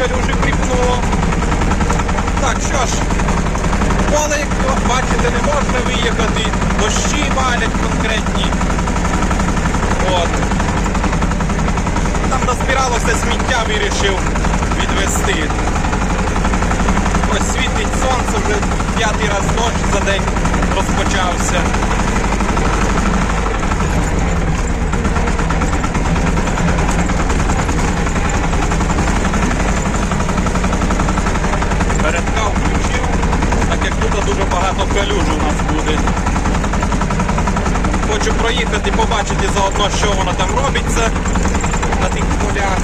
калюжі припнуло. Так, що ж, поле, як бачите, не можна виїхати. Дощі валять конкретні. От. Там назбиралося сміття, вирішив відвести. Ось світить сонце, вже п'ятий раз дощ за день розпочався. Передка включив, так як тут дуже багато калюж у нас буде. Хочу проїхати, побачити заодно, що воно там робиться на тих полях.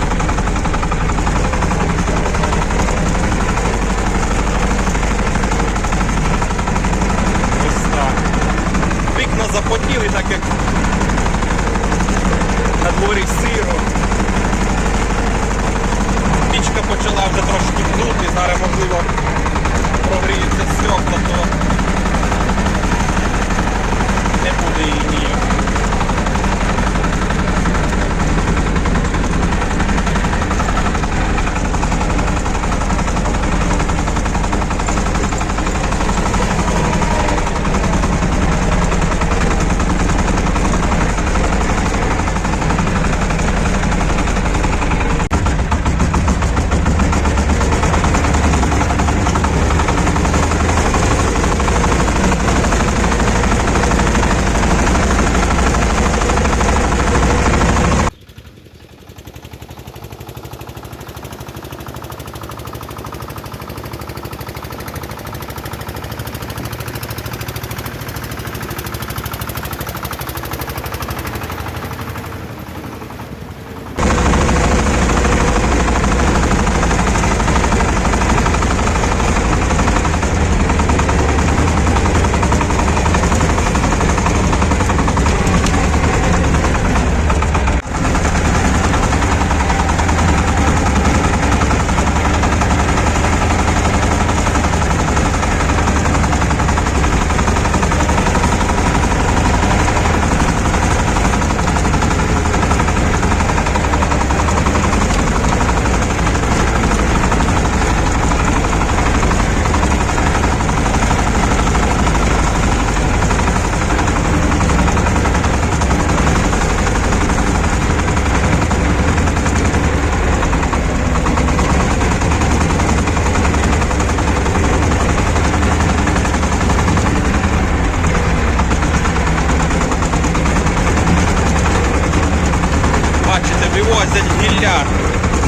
Гілля.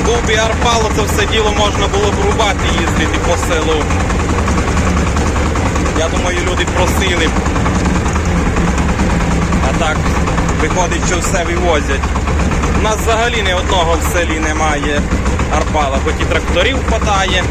Був би арпало, це все діло можна було б рубати, їздити по селу. Я думаю, люди просили б. А так, виходить, що все вивозять. У нас взагалі ні одного в селі немає арпала, хоч і тракторів хватає.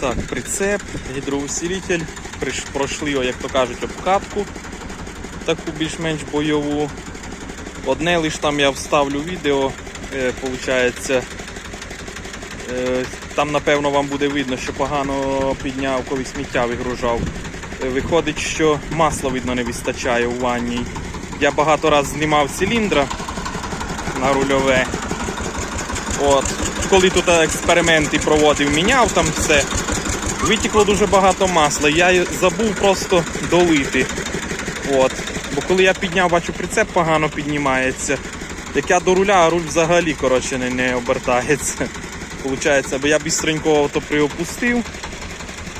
Так, прицеп, гідроусилитель. Пройшли, як то кажуть, обкатку, таку більш-менш бойову. Одне лиш там я вставлю відео, е. Е, Там, напевно, вам буде видно, що погано підняв, коли сміття вигружав. Е, Виходить, що масла, видно, не вистачає у ванній. Я багато разів знімав циліндра на рульове. От. Коли тут експерименти проводив, міняв там все. Витікло дуже багато масла. Я забув просто долити. От. Бо коли я підняв, бачу, прицеп погано піднімається. Як я до руля, а руль взагалі коротше, не, не обертається. Получається, бо я бістренько авто приопустив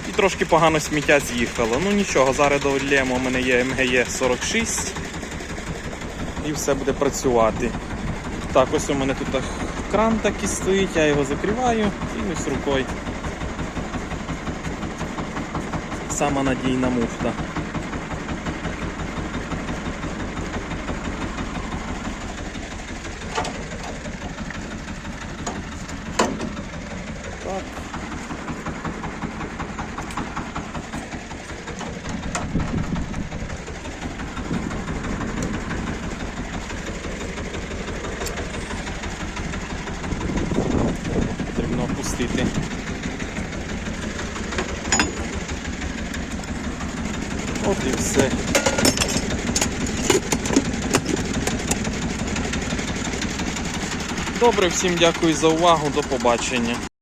і трошки погано сміття з'їхало. Ну нічого, зараз долємо, у мене є МГЄ 46 і все буде працювати. Так, ось у мене тут кран такий стоїть, я його закриваю і ось рукою. Сама надійна муфта. От і все. Добре, всім дякую за увагу, до побачення.